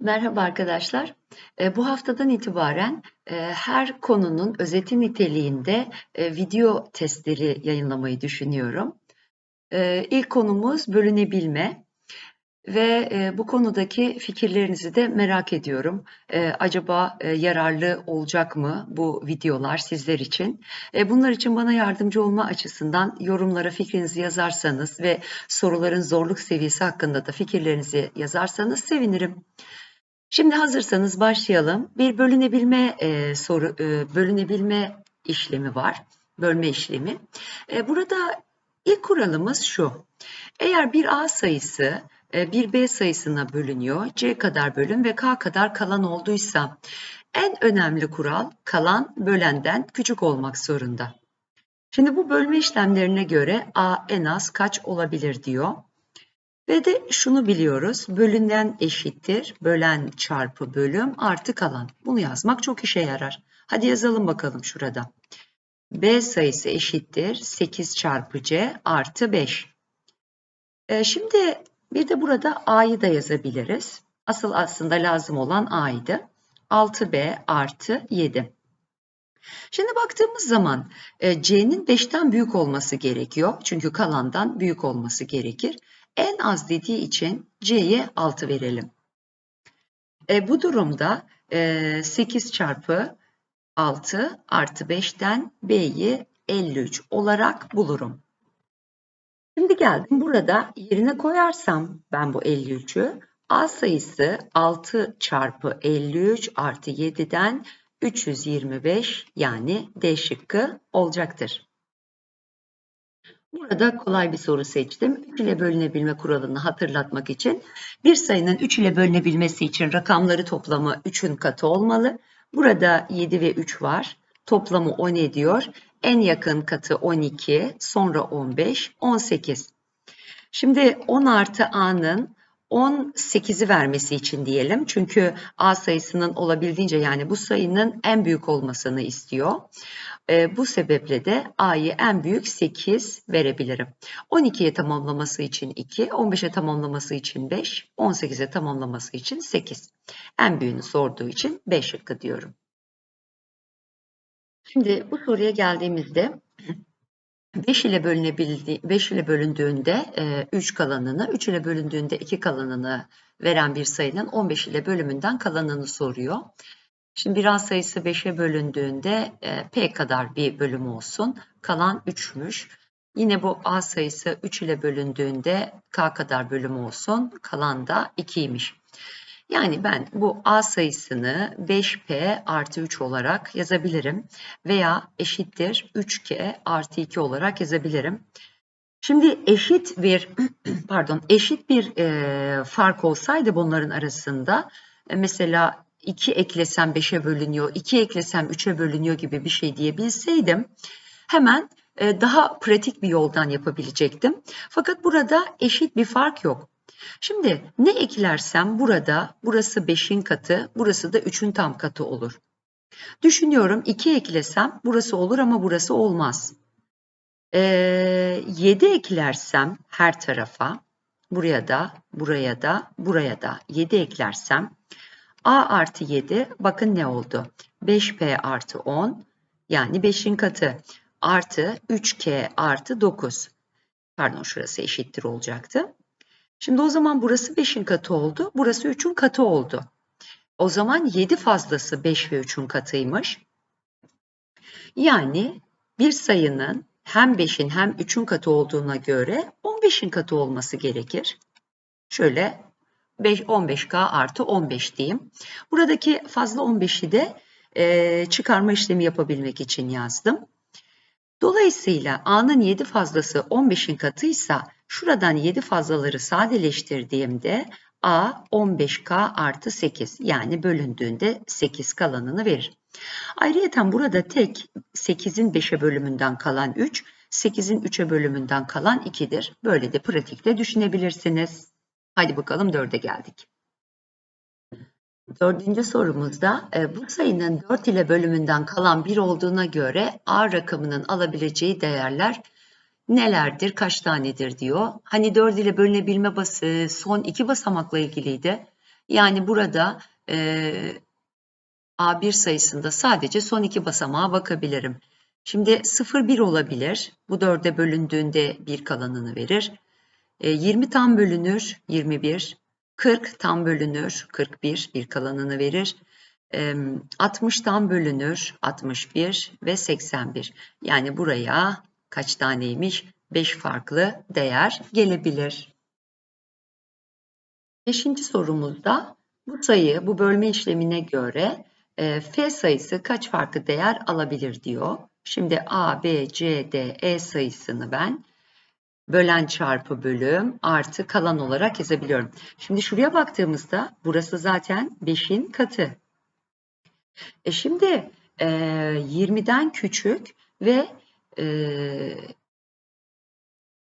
Merhaba arkadaşlar. E, bu haftadan itibaren e, her konunun özeti niteliğinde e, video testleri yayınlamayı düşünüyorum. E, ilk konumuz bölünebilme ve bu konudaki fikirlerinizi de merak ediyorum. Acaba yararlı olacak mı bu videolar sizler için? Bunlar için bana yardımcı olma açısından yorumlara fikrinizi yazarsanız ve soruların zorluk seviyesi hakkında da fikirlerinizi yazarsanız sevinirim. Şimdi hazırsanız başlayalım. Bir bölünebilme e, soru e, bölünebilme işlemi var. Bölme işlemi. E, burada ilk kuralımız şu. Eğer bir A sayısı e, bir B sayısına bölünüyor, C kadar bölüm ve K kadar kalan olduysa en önemli kural kalan bölenden küçük olmak zorunda. Şimdi bu bölme işlemlerine göre A en az kaç olabilir diyor. Ve de şunu biliyoruz. Bölünen eşittir. Bölen çarpı bölüm artı kalan. Bunu yazmak çok işe yarar. Hadi yazalım bakalım şurada. B sayısı eşittir. 8 çarpı C artı 5. Ee, şimdi bir de burada A'yı da yazabiliriz. Asıl aslında lazım olan A'ydı. 6B artı 7. Şimdi baktığımız zaman e, C'nin 5'ten büyük olması gerekiyor. Çünkü kalandan büyük olması gerekir en az dediği için C'ye 6 verelim. E, bu durumda e, 8 çarpı 6 artı 5'ten B'yi 53 olarak bulurum. Şimdi geldim burada yerine koyarsam ben bu 53'ü A sayısı 6 çarpı 53 artı 7'den 325 yani D şıkkı olacaktır. Burada kolay bir soru seçtim. 3 ile bölünebilme kuralını hatırlatmak için bir sayının 3 ile bölünebilmesi için rakamları toplamı 3'ün katı olmalı. Burada 7 ve 3 var. Toplamı 10 ediyor. En yakın katı 12, sonra 15, 18. Şimdi 10 artı A'nın 18'i vermesi için diyelim. Çünkü A sayısının olabildiğince yani bu sayının en büyük olmasını istiyor. E, bu sebeple de A'yı en büyük 8 verebilirim. 12'ye tamamlaması için 2, 15'e tamamlaması için 5, 18'e tamamlaması için 8. En büyüğünü sorduğu için 5 şıkkı diyorum. Şimdi bu soruya geldiğimizde 5 ile bölünebildiği 5 ile bölündüğünde 3 kalanını, 3 ile bölündüğünde 2 kalanını veren bir sayının 15 ile bölümünden kalanını soruyor. Şimdi bir A sayısı 5'e bölündüğünde e, P kadar bir bölüm olsun. Kalan 3'müş. Yine bu A sayısı 3 ile bölündüğünde K kadar bölüm olsun. Kalan da 2'ymiş. Yani ben bu A sayısını 5P artı 3 olarak yazabilirim. Veya eşittir 3K artı 2 olarak yazabilirim. Şimdi eşit bir pardon eşit bir e, fark olsaydı bunların arasında e, mesela 2 eklesem 5'e bölünüyor, 2 eklesem 3'e bölünüyor gibi bir şey diyebilseydim hemen e, daha pratik bir yoldan yapabilecektim. Fakat burada eşit bir fark yok. Şimdi ne eklersem burada burası 5'in katı, burası da 3'ün tam katı olur. Düşünüyorum 2 eklesem burası olur ama burası olmaz. E, 7 eklersem her tarafa, buraya da, buraya da, buraya da 7 eklersem A artı 7 bakın ne oldu? 5P artı 10 yani 5'in katı artı 3K artı 9. Pardon şurası eşittir olacaktı. Şimdi o zaman burası 5'in katı oldu. Burası 3'ün katı oldu. O zaman 7 fazlası 5 ve 3'ün katıymış. Yani bir sayının hem 5'in hem 3'ün katı olduğuna göre 15'in katı olması gerekir. Şöyle 5, 15K artı 15 diyeyim. Buradaki fazla 15'i de e, çıkarma işlemi yapabilmek için yazdım. Dolayısıyla A'nın 7 fazlası 15'in katıysa şuradan 7 fazlaları sadeleştirdiğimde A 15K artı 8 yani bölündüğünde 8 kalanını verir. Ayrıca burada tek 8'in 5'e bölümünden kalan 3, 8'in 3'e bölümünden kalan 2'dir. Böyle de pratikte düşünebilirsiniz. Hadi bakalım dörde geldik. Dördüncü sorumuzda e, bu sayının 4 ile bölümünden kalan 1 olduğuna göre A rakamının alabileceği değerler nelerdir, kaç tanedir diyor. Hani 4 ile bölünebilme bası son iki basamakla ilgiliydi. Yani burada e, A1 sayısında sadece son iki basamağa bakabilirim. Şimdi 0,1 olabilir. Bu 4'e bölündüğünde bir kalanını verir. E, 20 tam bölünür 21. 40 tam bölünür 41 bir kalanını verir. E, 60 tam bölünür 61 ve 81. Yani buraya kaç taneymiş? 5 farklı değer gelebilir. Beşinci sorumuzda bu sayı bu bölme işlemine göre e, f sayısı kaç farklı değer alabilir diyor. Şimdi a, b, c, d, e sayısını ben bölen çarpı bölüm artı kalan olarak yazabiliyorum. Şimdi şuraya baktığımızda burası zaten 5'in katı. E şimdi e, 20'den küçük ve e,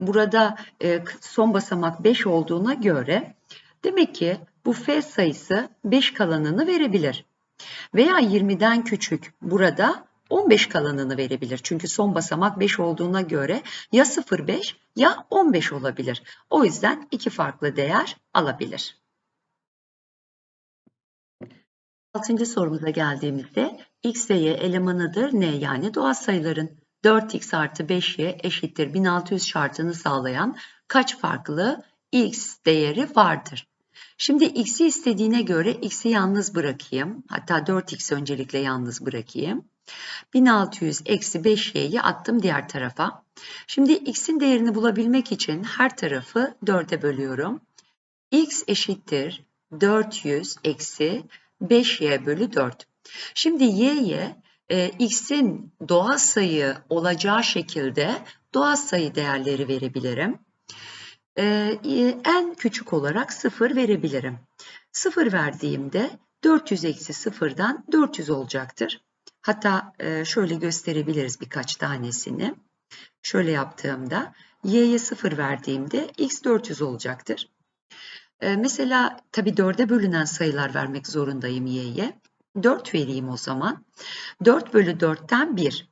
burada e, son basamak 5 olduğuna göre demek ki bu f sayısı 5 kalanını verebilir. Veya 20'den küçük burada 15 kalanını verebilir. Çünkü son basamak 5 olduğuna göre ya 0,5 ya 15 olabilir. O yüzden iki farklı değer alabilir. Altıncı sorumuza geldiğimizde x ve y elemanıdır ne yani doğal sayıların 4x artı 5y eşittir 1600 şartını sağlayan kaç farklı x değeri vardır? Şimdi x'i istediğine göre x'i yalnız bırakayım. Hatta 4x öncelikle yalnız bırakayım. 1600 eksi 5y'yi attım diğer tarafa. Şimdi x'in değerini bulabilmek için her tarafı 4'e bölüyorum. x eşittir 400 eksi 5y bölü 4. Şimdi y'ye e, x'in doğal sayı olacağı şekilde doğal sayı değerleri verebilirim. E, en küçük olarak 0 verebilirim. 0 verdiğimde 400 eksi 0'dan 400 olacaktır. Hatta e, şöyle gösterebiliriz birkaç tanesini. Şöyle yaptığımda y'ye 0 verdiğimde x 400 olacaktır. E, mesela tabii 4'e bölünen sayılar vermek zorundayım y'ye. 4 vereyim o zaman. 4 bölü 4'ten 1.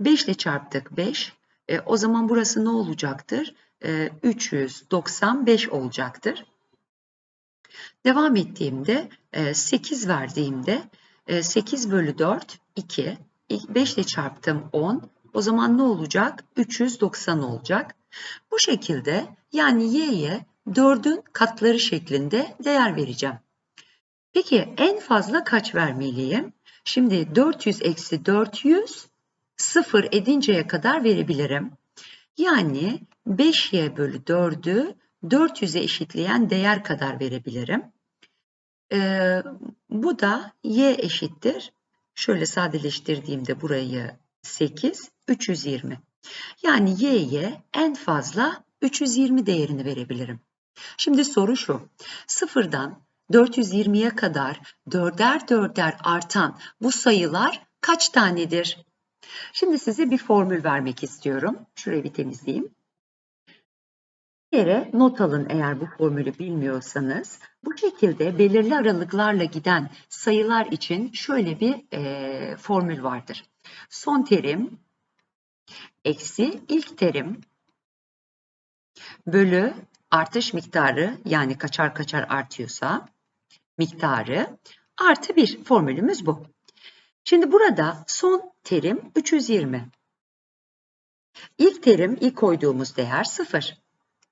5 ile çarptık 5. E, o zaman burası ne olacaktır? E, 395 olacaktır. Devam ettiğimde e, 8 verdiğimde 8 e, bölü 4 2. 5 ile çarptım 10. O zaman ne olacak? 390 olacak. Bu şekilde yani y'ye 4'ün katları şeklinde değer vereceğim. Peki en fazla kaç vermeliyim? Şimdi 400 eksi 400 sıfır edinceye kadar verebilirim. Yani 5y bölü 4'ü 400'e eşitleyen değer kadar verebilirim. Ee, bu da y eşittir. Şöyle sadeleştirdiğimde burayı 8, 320. Yani y'ye en fazla 320 değerini verebilirim. Şimdi soru şu. Sıfırdan 420'ye kadar dörder dörder artan bu sayılar kaç tanedir? Şimdi size bir formül vermek istiyorum. Şurayı bir temizleyeyim. Yere not alın eğer bu formülü bilmiyorsanız. Bu şekilde belirli aralıklarla giden sayılar için şöyle bir e, formül vardır. Son terim eksi ilk terim bölü artış miktarı yani kaçar kaçar artıyorsa miktarı artı bir formülümüz bu. Şimdi burada son terim 320. İlk terim ilk koyduğumuz değer 0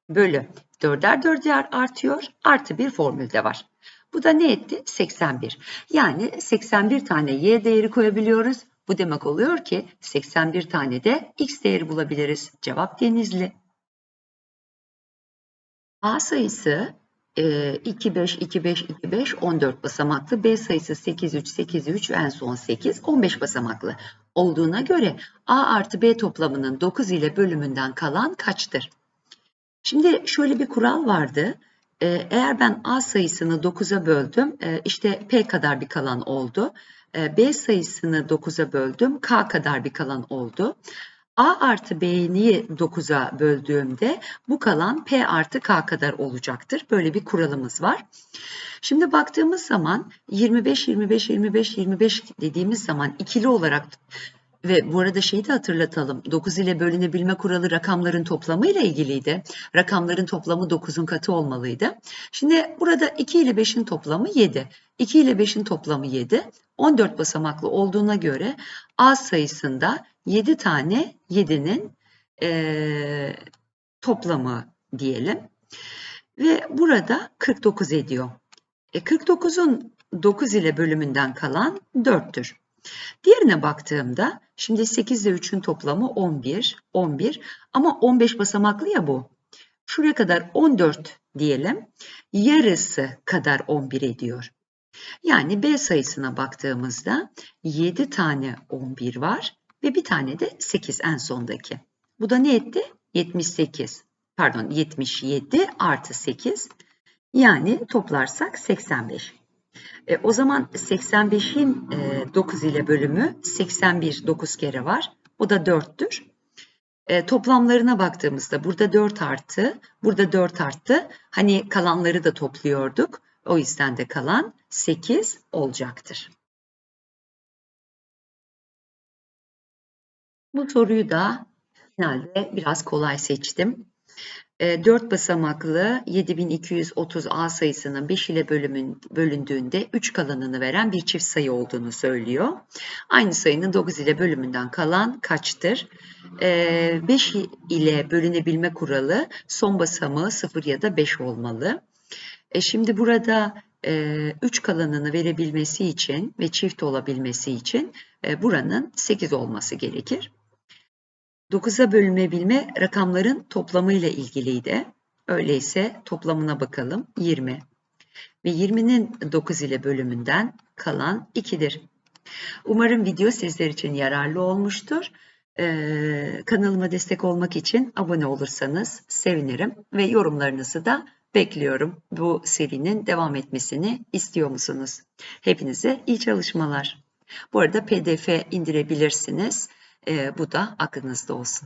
bölü 4'er 4'er artıyor artı bir formül de var. Bu da ne etti? 81. Yani 81 tane y değeri koyabiliyoruz. Bu demek oluyor ki 81 tane de x değeri bulabiliriz. Cevap Denizli. A sayısı 2, 5, 2, 5, 2, 5, 14 basamaklı. B sayısı 8, 3, 8, 3 ve en son 8, 15 basamaklı olduğuna göre A artı B toplamının 9 ile bölümünden kalan kaçtır? Şimdi şöyle bir kural vardı. Ee, eğer ben A sayısını 9'a böldüm, e, işte P kadar bir kalan oldu. Ee, B sayısını 9'a böldüm, K kadar bir kalan oldu. A artı B'yi 9'a böldüğümde bu kalan P artı K kadar olacaktır. Böyle bir kuralımız var. Şimdi baktığımız zaman 25, 25, 25, 25 dediğimiz zaman ikili olarak Ve bu arada şeyi de hatırlatalım. 9 ile bölünebilme kuralı rakamların toplamı ile ilgiliydi. Rakamların toplamı 9'un katı olmalıydı. Şimdi burada 2 ile 5'in toplamı 7. 2 ile 5'in toplamı 7. 14 basamaklı olduğuna göre A sayısında 7 tane 7'nin eee, toplamı diyelim. Ve burada 49 ediyor. E 49'un 9 ile bölümünden kalan 4'tür. Diğerine baktığımda şimdi 8 ile 3'ün toplamı 11, 11 ama 15 basamaklı ya bu. Şuraya kadar 14 diyelim. Yarısı kadar 11 ediyor. Yani B sayısına baktığımızda 7 tane 11 var ve bir tane de 8 en sondaki. Bu da ne etti? 78. Pardon 77 artı 8. Yani toplarsak 85. E, o zaman 85'in e, 9 ile bölümü 81 9 kere var. O da 4'tür. E, toplamlarına baktığımızda burada 4 arttı, burada 4 arttı. Hani kalanları da topluyorduk. O yüzden de kalan 8 olacaktır. Bu soruyu da finalde biraz kolay seçtim. 4 basamaklı 7230 A sayısının 5 ile bölümün, bölündüğünde 3 kalanını veren bir çift sayı olduğunu söylüyor. Aynı sayının 9 ile bölümünden kalan kaçtır? 5 ile bölünebilme kuralı son basamağı 0 ya da 5 olmalı. E şimdi burada 3 kalanını verebilmesi için ve çift olabilmesi için e, buranın 8 olması gerekir. 9'a bölünebilme rakamların toplamı ile ilgiliydi. Öyleyse toplamına bakalım 20. Ve 20'nin 9 ile bölümünden kalan 2'dir. Umarım video sizler için yararlı olmuştur. Ee, kanalıma destek olmak için abone olursanız sevinirim ve yorumlarınızı da bekliyorum. Bu serinin devam etmesini istiyor musunuz? Hepinize iyi çalışmalar. Bu arada PDF indirebilirsiniz. E, bu da aklınızda olsun.